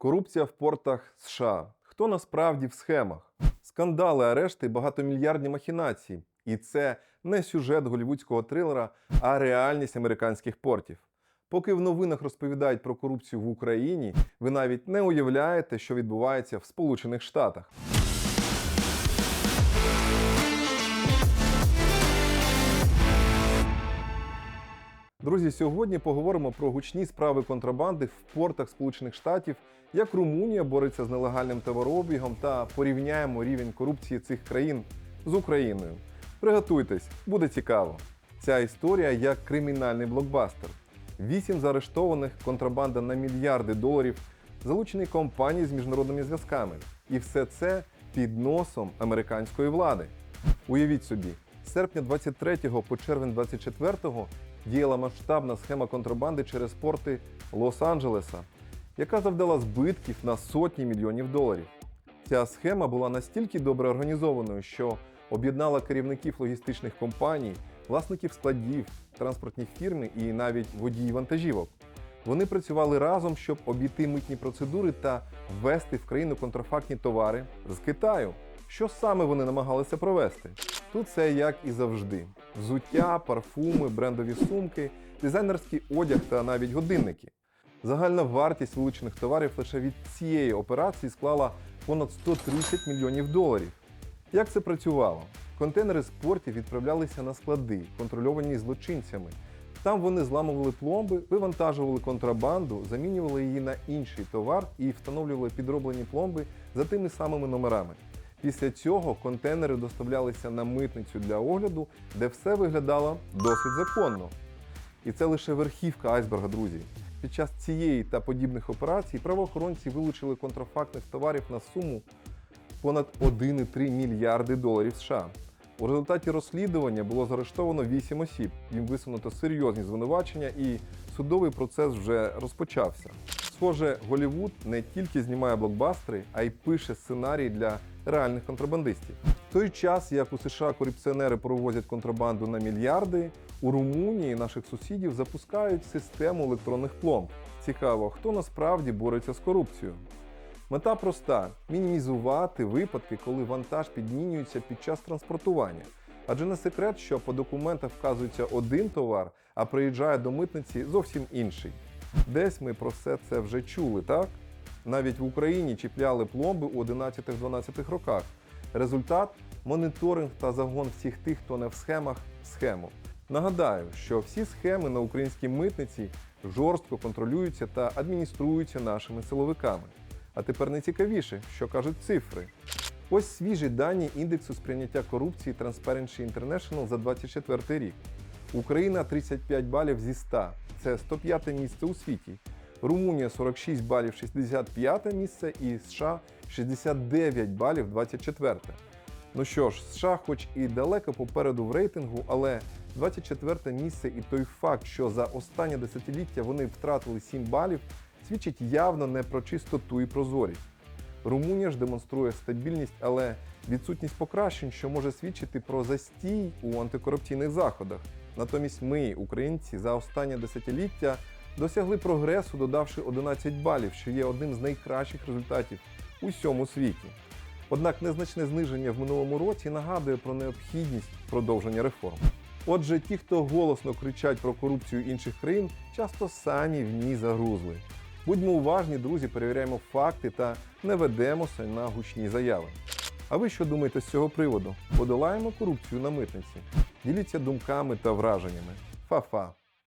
Корупція в портах США. Хто насправді в схемах? Скандали, арешти, багатомільярдні махінації. І це не сюжет голівудського трилера, а реальність американських портів. Поки в новинах розповідають про корупцію в Україні, ви навіть не уявляєте, що відбувається в Сполучених Штатах. Друзі, сьогодні поговоримо про гучні справи контрабанди в портах Сполучених Штатів, як Румунія бореться з нелегальним товарообігом та порівняємо рівень корупції цих країн з Україною. Приготуйтесь, буде цікаво. Ця історія як кримінальний блокбастер. Вісім заарештованих, контрабанда на мільярди доларів, залучені компанії з міжнародними зв'язками. І все це під носом американської влади. Уявіть собі, з серпня 23 по червень 24 діяла масштабна схема контрабанди через порти Лос-Анджелеса, яка завдала збитків на сотні мільйонів доларів. Ця схема була настільки добре організованою, що об'єднала керівників логістичних компаній, власників складів, транспортні фірми і навіть водії вантажівок. Вони працювали разом, щоб обійти митні процедури та ввести в країну контрафактні товари з Китаю. Що саме вони намагалися провести? Тут все як і завжди: взуття, парфуми, брендові сумки, дизайнерський одяг та навіть годинники. Загальна вартість вилучених товарів лише від цієї операції склала понад 130 мільйонів доларів. Як це працювало? Контейнери з портів відправлялися на склади, контрольовані злочинцями. Там вони зламували пломби, вивантажували контрабанду, замінювали її на інший товар і встановлювали підроблені пломби за тими самими номерами. Після цього контейнери доставлялися на митницю для огляду, де все виглядало досить законно. І це лише верхівка айсберга, друзі. Під час цієї та подібних операцій правоохоронці вилучили контрафактних товарів на суму понад 1,3 мільярди доларів США. У результаті розслідування було заарештовано 8 осіб. Їм висунуто серйозні звинувачення, і судовий процес вже розпочався. Схоже, Голівуд не тільки знімає блокбастери, а й пише сценарії для реальних контрабандистів. В той час, як у США корупціонери провозять контрабанду на мільярди, у Румунії наших сусідів запускають систему електронних пломб. Цікаво, хто насправді бореться з корупцією. Мета проста: мінімізувати випадки, коли вантаж підмінюється під час транспортування. Адже не секрет, що по документах вказується один товар, а приїжджає до митниці зовсім інший. Десь ми про все це вже чули, так? Навіть в Україні чіпляли пломби у 11-12 роках. Результат моніторинг та загон всіх тих, хто не в схемах, в схему. Нагадаю, що всі схеми на українській митниці жорстко контролюються та адмініструються нашими силовиками. А тепер найцікавіше, що кажуть цифри. Ось свіжі дані індексу сприйняття корупції Transparency International за 24 рік. Україна 35 балів зі 100. Це 105 місце у світі. Румунія 46 балів 65 місце і США 69 балів 24. Ну що ж, США, хоч і далеко попереду в рейтингу, але 24 місце і той факт, що за останнє десятиліття вони втратили 7 балів, свідчить явно не про чистоту і прозорість. Румунія ж демонструє стабільність, але відсутність покращень, що може свідчити про застій у антикорупційних заходах. Натомість ми, українці, за останнє десятиліття досягли прогресу, додавши 11 балів, що є одним з найкращих результатів у всьому світі. Однак незначне зниження в минулому році нагадує про необхідність продовження реформ. Отже, ті, хто голосно кричать про корупцію інших країн, часто самі в ній загрузли. Будьмо уважні, друзі, перевіряємо факти та не ведемося на гучні заяви. А ви що думаєте з цього приводу? Подолаємо корупцію на митниці? Діліться думками та враженнями. Фа-фа!